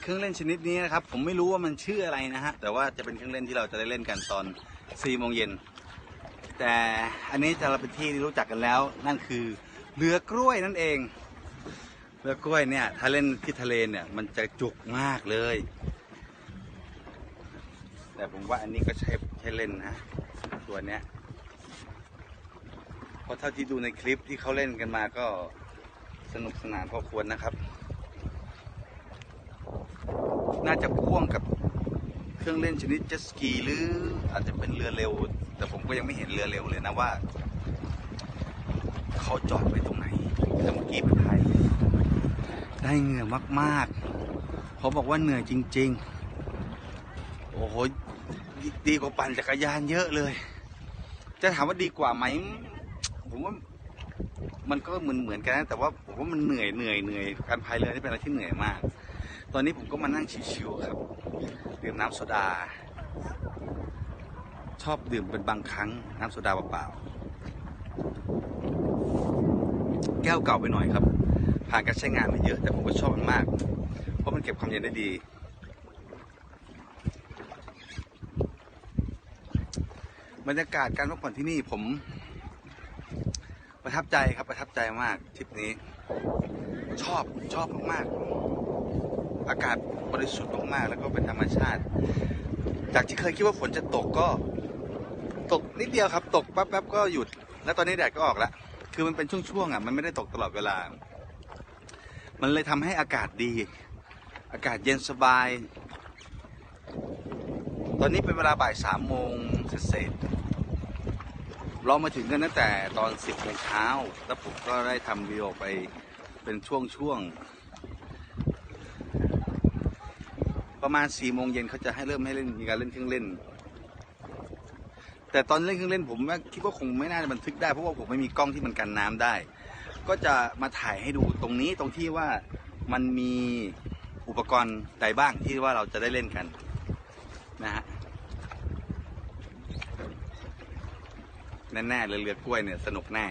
เครื่องเล่นชนิดนี้นะครับ ผมไม่รู้ว่ามันชื่ออะไรนะฮะ แต่ว่าจะเป็นเครื่องเล่นที่เราจะได้เล่นกันตอน4โมงเย็น แต่อันนี้จะเราเป็นที่ที่รู้จักกันแล้ว นั่นคือเรือกล้วยนั่นเอง เรือกล้วยเนี่ย ถ้าเล่นที่ทะเลเนี่ย มันจะจุกมากเลย แต่ผมว่าอันนี้ก็ใช้ใช้เล่นนะตัวเนี้ยเพราะเท่าที่ดูในคลิปที่เขาเล่นกันมาก็สนุกสนานพอควรนะครับ น่าจะพ่วงกับเครื่องเล่นชนิดเจ็ตสกีหรืออาจจะเป็นเรือเร็ว แต่ผมก็ยังไม่เห็นเรือเร็วเลยนะว่า เขาจอดไว้ตรงไหนแต่เมื่อกี้ไปพายได้เหงื่อมากๆเขาบอกว่าเหนื่อยจริง ๆ โอ้โหดีดีกว่าปั่นจักรยานเยอะเลย จะถามว่าดีกว่าไหมผมว่ามันก็เหมือนเหมือนกันนะแต่ว่าผมว่ามันเหนื่อยเหนื่อยเหนื่อยการพายเรือนี่เป็นอะไรที่เหนื่อยมาก ตอนนี้ผมก็มานั่งชิวๆครับ ดื่มน้ำโซดา ชอบดื่มเป็นบางครั้งน้ำโซดาเปล่าๆแก้วเก่าไปหน่อยครับ ผ่านการใช้งานมาเยอะ แต่ผมก็ชอบมันมาก เพราะมันเก็บความเย็นได้ดี บรรยากาศการพักผ่อนที่นี่ผมประทับใจครับประทับใจมากทริปนี้ ชอบชอบมากๆ อากาศบริสุทธิ์มากๆแล้วก็เป็นธรรมชาติ จากที่เคยคิดว่าฝนจะตกก็ ตกนิดเดียวครับ ตกแป๊บๆก็หยุด แล้วตอนนี้แดดก็ออกแล้วคือมันเป็นช่วงๆอะมันไม่ได้ตกตลอดเวลา มันเลยทำให้อากาศดี อากาศเย็นสบาย ตอนนี้เป็นเวลาบ่ายสามโมงเศษเรามาถึงกันตั้งแต่ตอน10โมงเช้าแล้วผมก็ได้ทำวิดีโอไปเป็นช่วงๆ ประมาณ4โมงเย็นเขาจะให้เริ่มให้เล่นมีการเล่นเครื่องเล่น แต่ตอนเล่นเครื่องเล่นผมคิดว่าคงไม่น่าจะบันทึกได้เพราะว่าผมไม่มีกล้องที่มันกันน้ำได้ ก็จะมาถ่ายให้ดูตรงนี้ตรงที่ว่ามันมีอุปกรณ์ใดบ้างที่ว่าเราจะได้เล่นกันนะฮะแน่ๆเลยเรือกล้วยเนี่ยสนุกแน่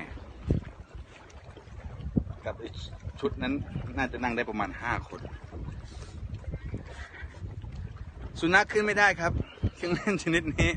กับชุดนั้นน่าจะนั่งได้ประมาณห้าคน สุนัขขึ้นไม่ได้ครับเครื่องเล่นชนิดนี้